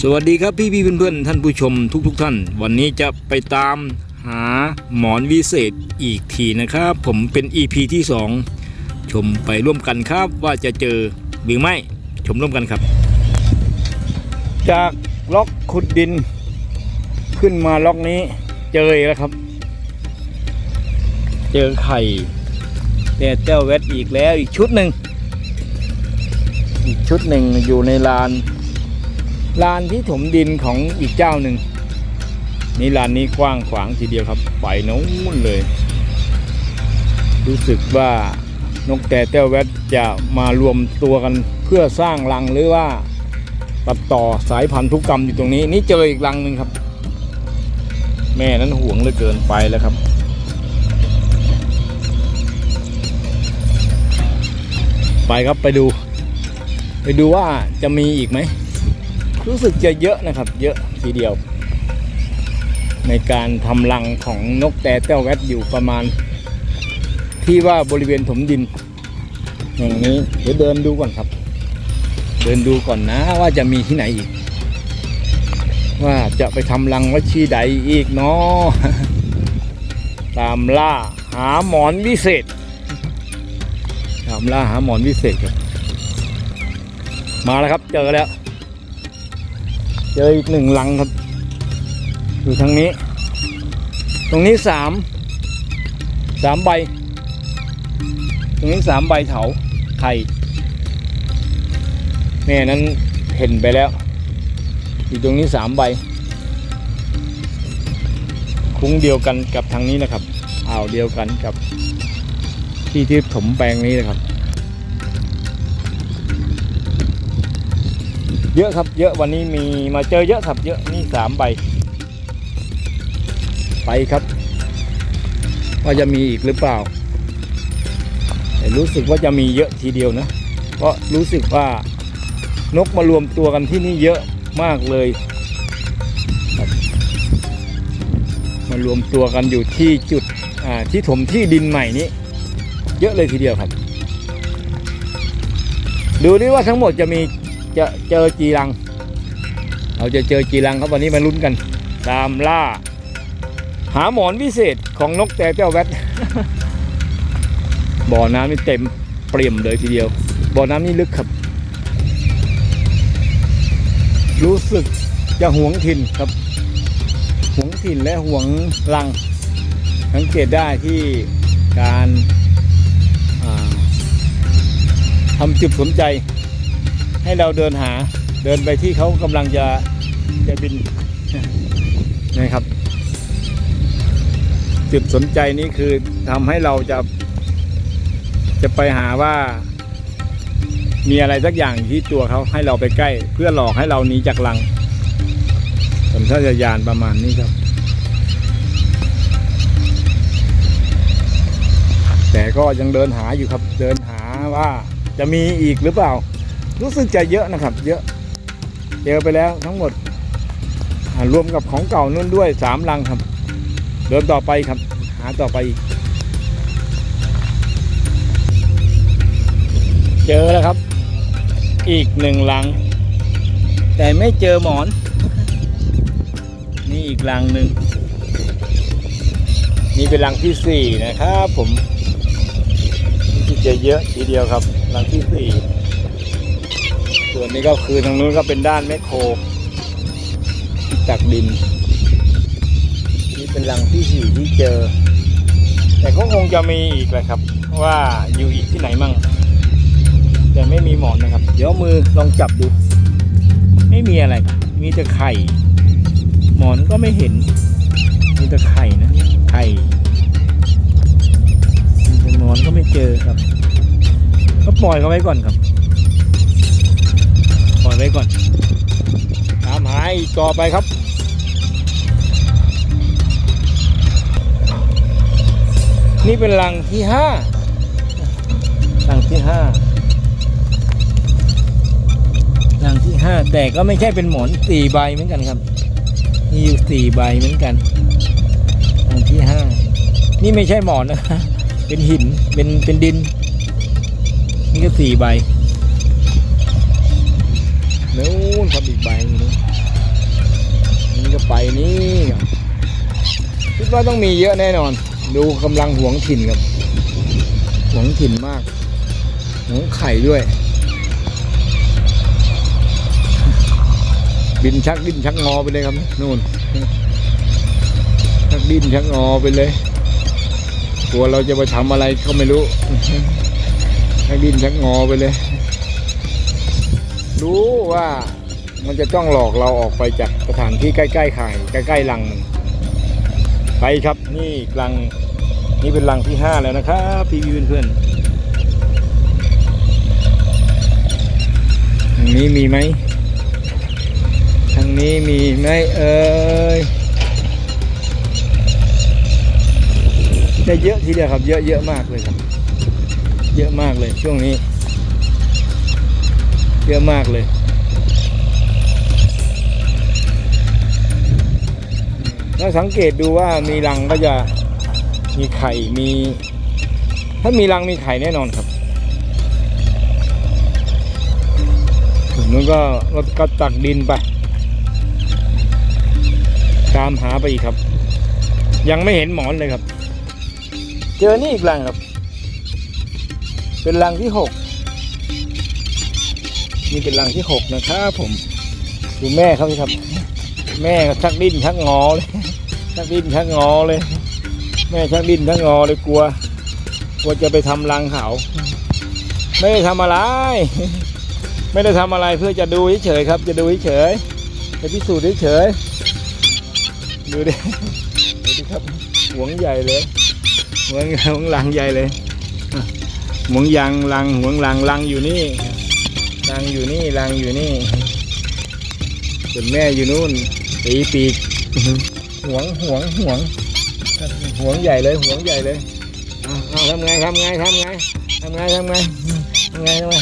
สวัสดีครับพี่พี่เพื่อนๆท่านผู้ชมทุกๆทท่าน วันนี้จะไปตามหาหมอนวิเศษอีกทีนะครับ ผมเป็น EP ที่ 2 ชมไปร่วมกันครับว่าจะเจอหรือไม่ชมร่วมกันครับ จากล็อกขุดดิน ขึ้นมาล็อกนี้เจอแล้วครับ เจอไข่แต่เจ้าเวทอีกแล้วอีกชุดหนึ่งอีกชุดหนึ่งอยู่ในลาน ลานที่ถมดินของอีกเจ้าหนึ่งนี่ลานนี้กว้างขวางทีเดียวครับไปโน้นเลย รู้สึกว่านกแต่แต้วแวดจะมารวมตัวกันเพื่อสร้างรังหรือว่าตัดต่อสายพันธุกรรมอยู่ตรงนี้ นี่เจออีกรังหนึ่งครับ แม่นั้นห่วงเหลือเกินไปแล้วครับ ไปครับไปดู ไปดูว่าจะมีอีกไหม รู้สึกจะเยอะนะครับ เยอะทีเดียว ในการทำรังของนกแต่เต้าแวดอยู่ประมาณ ที่ว่าบริเวณถมดิน อย่างนี้เดี๋ยวเดินดูก่อนครับ เดินดูก่อนนะว่าจะมีที่ไหนอีก ว่าจะไปทำรังไว้ที่ใดอีกเนาะตามล่าหาหมอนวิเศษตามล่าหาหมอนวิเศษครับ มาแล้วครับเจอแล้ว เจออีกหนึ่งลังครับ อยู่ทางนี้ ตรงนี้สามสามใบ ตรงนี้สามใบเถาไข่แม่ยนั้นเห็นไปแล้ว อยู่ตรงนี้สามใบ คุ้งเดียวกันกับทางนี้นะครับอ่าวเดียวกันกับที่ที่ถมแปลงนี้นะครับ เยอะครับ เยอะวันนี้มีมาเจอเยอะครับ เยอะนี่สามใบ ไปครับ ว่าจะมีอีกหรือเปล่าแต่รู้สึกว่าจะมีเยอะทีเดียวนะเพราะรู้สึกว่านกมารวมตัวกันที่นี่เยอะมากเลย มารวมตัวกันอยู่ที่จุดที่ถมที่ดินใหม่นี้ เยอะเลยทีเดียวครับ ดูดิว่าทั้งหมดจะมี จะเจอจีรัง เราจะเจอจีรังครับวันนี้มาลุ้นกัน ตามล่า หาหมอนวิเศษของนกแต่เจ้าแวดบ่อน้ำนี่เต็มเปรี่ยมเลยทีเดียว บ่อน้ำนี่ลึกครับ รู้สึกจะหวงถิ่นครับหวงถิ่นและหวงรัง สังเกตได้ที่การาทำจุดสนใจ ให้เราเดินหาเดินไปที่เขากำลังจะจะบินนะครับ จุดสนใจนี้คือทำให้เราจะ จะไปหาว่า มีอะไรสักอย่างที่ตัวเขาให้เราไปใกล้ เพื่อหลอกให้เราหนีจากรังผมถ้าจะยานประมาณนี้ครับ แต่ก็ยังเดินหาอยู่ครับ เดินหาว่าจะมีอีกหรือเปล่า รู้สึกจะเยอะนะครับ เยอะเจอไปแล้วทั้งหมดรวมกับของเก่านู่นด้วยสามลังครับ เดินต่อไปครับ หาต่อไป เจอแล้วครับ อีกหนึ่งลัง แต่ไม่เจอหมอน นี่อีกลังหนึ่งนี่เป็นลังที่สี่นะครับผมที่จะเยอะทีเดียวครับลังที่สี่ ส่วนนี้ก็คือทางนู้นก็เป็นด้านแมคโครที่ตักดิน นี่เป็นรังที่สี่ที่เจอ แต่ก็คงจะมีอีกแหละครับ ว่าอยู่อีกที่ไหนมั่ง แต่ไม่มีหมอนนะครับ เดี๋ยวมือลองจับดู ไม่มีอะไรครับมีแต่ไข่ หมอนก็ไม่เห็น มีแต่ไข่นะ ไข่มีแต่หมอนก็ไม่เจอครับ ก็ปล่อยเขาไว้ก่อนครับ ปล่อยไว้ก่อน ตามหาอีกต่อไปครับ นี่เป็นรังที่ห้ารังที่ห้ารังที่ห้าแต่ก็ไม่ใช่เป็นหมอนสี่ใบเหมือนกันครับนี่อยู่สี่ใบเหมือนกันรังที่ห้านี่ไม่ใช่หมอนนะเป็นหินเป็นเป็นดิน นี่ก็สี่ใบ นู้นครับอีกใบนึงนี่ก็ไปนี่คิดว่าต้องมีเยอะแน่นอน ดูกำลังหวงถิ่นครับหวงถิ่นมากหวงไข่ด้วย บินชักดิ้นชักงอไปเลยครับนู่นชักดิ้นชักงอไปเลยกลัวเราจะไปทำอะไรก็ไม่รู้ชักดิ้นชักงอไปเลย รู้ว่ามันจะต้องหลอกเราออกไปจากสถานที่ใกล้ๆไข่ใกล้ๆรังไปครับนี่รังนี่เป็นรังที่ห้าแล้วนะครับพี่พี่เพื่อนๆทางนี้มีไหมทางนี้มีไหมเอ่ยได้เยอะทีเดียวครับ เยอะเยอะมากเลยครับ เยอะมากเลยช่วงนี้ เยอะมากเลย ถ้าสังเกตดูว่ามีรังก็จะมีไข่มี ถ้ามีรังมีไข่แน่นอนครับถึงนู้นก็รถก็ตักดินไป ตามหาไปอีกครับ ยังไม่เห็นหมอนเลยครับ เจอนี่อีกรังครับ เป็นรังที่หก นี่เป็นรังที่หกนะครับผมดูแม่เขาสิครับ แม่ชักดิ้นชักงอเลยชักดิ้นชักงอเลย แม่ชักดิ้นชักงอเลยกลัวกลัวจะไปทำรังเขาไม่ได้ทำอะไร ไม่ได้ทำอะไรเพื่อจะดูเฉยๆครับ จะดูเฉยๆจะพิสูจน์เฉยๆดูดิดูดิครับหวงใหญ่เลยหวงหวงลังใหญ่เลยหวงยางรังหวงรังรังอยู่นี่ รังอยู่นี่รังอยู่นี่ส่วนแม่อยู่นู่นตีปีกห่วงห่วงห่วงห่วงใหญ่เลยห่วงใหญ่เลยทำไงทำไงทำไงทำไงทำไงทำไงทำไง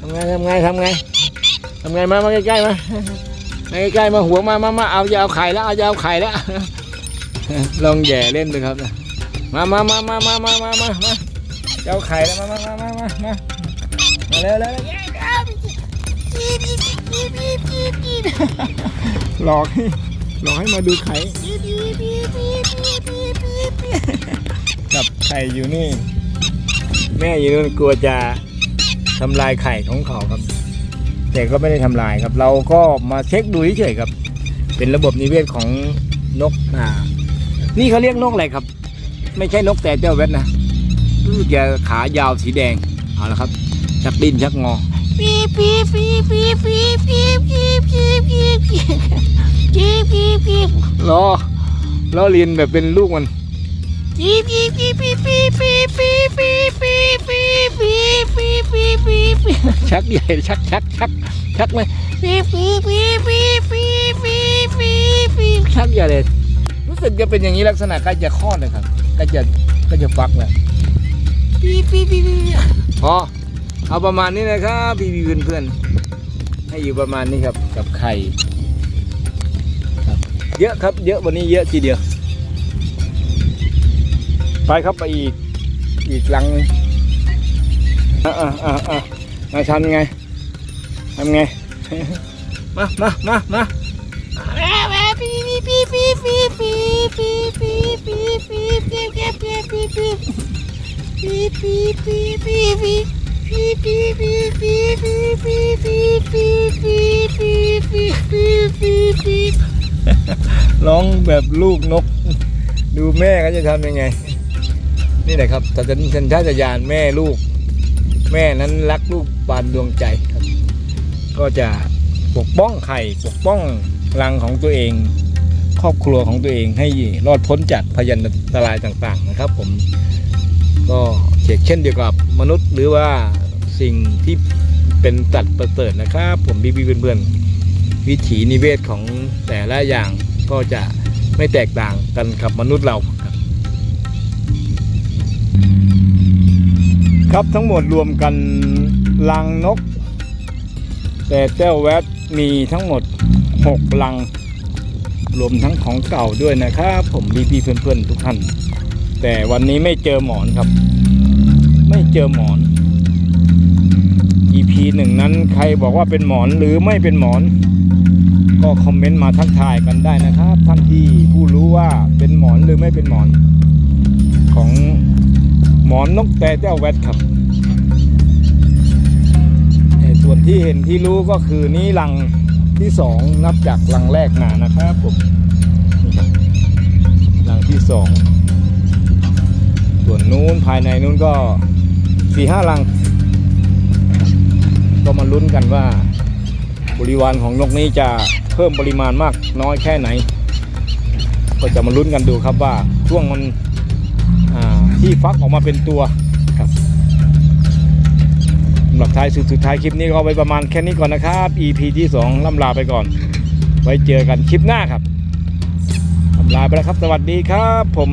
ทำไงทำไงทำไงทำไงมามาใกล้ๆมามาใกล้ๆมาหัวมามามาเอาจะเอาไข่แล้วเอาจะเอาไข่แล้วลองแย่เล่นดูครับมามามามามามามามาเอาไข่แล้วมามามามามามาเร็วเร็ว กีดกีดกีดกีดกีดกีดหลอกให้หลอกให้มาดูไข่กับไข่อยู่นี่ แม่อยู่นู่นกลัวจะทำลายไข่ของเขาครับ แต่ก็ไม่ได้ทำลายครับ เราก็มาเช็คดูเฉยๆครับ เป็นระบบนิเวศของนกอ่านี่เขาเรียกนกอะไรครับ ไม่ใช่นกแต่เจ้าเวทนะกะขายาวสีแดงเอาละครับชักดิ้นชักงอ ปีปีปีปีปีปีปีปีปีปีปีปีปีล้อล้อเรียนแบบเป็นลูกมันปีปีปีปีปีปีปีปีปีปีปีปีปีปีชักใหญ่ชักชักชักชักเลยปีปีปีปีปีปีปีปีชักใหญ่เลยรู้สึกจะเป็นอย่างนี้ลักษณะการจะคลอดเลยครับก็จะก็จะฟักแหละปีปีปีปีพอ เอาประมาณนี้นะครับพี่พี่เพื่อนๆให้อยู่ประมาณนี้ครับกับไข่เยอะครับ เยอะวันนี้เยอะทีเดียว ไปครับไปอีกอีกหลังอะอะอะอะมาชันไงทำไง มามามามาปีปีปีปีปีปีปีปีปีปีปีปีปีปีปีปีปีปี ร้องแบบลูกนก ดูแม่เขาจะทำยังไง นี่แหละครับสัญชาตญาณแม่ลูก แม่นั้นรักลูกปานดวงใจก็จะปกป้องไข่ปกป้องรังของตัวเอง ครอบครัวของตัวเองให้รอดพ้นจากพยันตรายต่าง ๆ นะครับ ผม ก็เช่นเดียวกับมนุษย์หรือว่าสิ่งที่เป็นสัตว์ประเสริฐนะครับ ผมพี่ๆเพื่อนๆวิถีนิเวศของแต่ละอย่างก็จะไม่แตกต่างกันกับมนุษย์เราครับครับทั้งหมดรวมกันลังนก แต่เจ้าแวดมีทั้งหมด 6 ลัง รวมทั้งของเก่าด้วยนะครับ ผมพี่ๆเพื่อนๆทุกท่าน แต่วันนี้ไม่เจอหมอนครับ ไม่เจอหมอน EP หนึ่งนั้นใครบอกว่าเป็นหมอนหรือไม่เป็นหมอน ก็คอมเมนต์มาทักทายกันได้นะครับ ท่านที่ผู้รู้ว่าเป็นหมอนหรือไม่เป็นหมอน ของหมอนนกแต่เจ้าแวดครับแต่ส่วนที่เห็นที่รู้ก็คือนี้รังที่สองนับจากรังแรกมานะครับผมนี่ครับรังที่สอง ส่วนนู้นภายในนู้นก็สี่ห้ารัง ก็มาลุ้นกันว่า บริวารของนกนี้จะเพิ่มปริมาณมากน้อยแค่ไหน ก็จะมาลุ้นกันดูครับว่าช่วงมันที่ฟักออกมาเป็นตัวครับสำหรับท้ายสุดสุดท้ายคลิปนี้ก็เอาไว้ประมาณแค่นี้ก่อนนะครับ EP ที่ 2ล่ำลาไปก่อน ไว้เจอกันคลิปหน้าครับล่ำลาไปแล้วครับ สวัสดีครับผม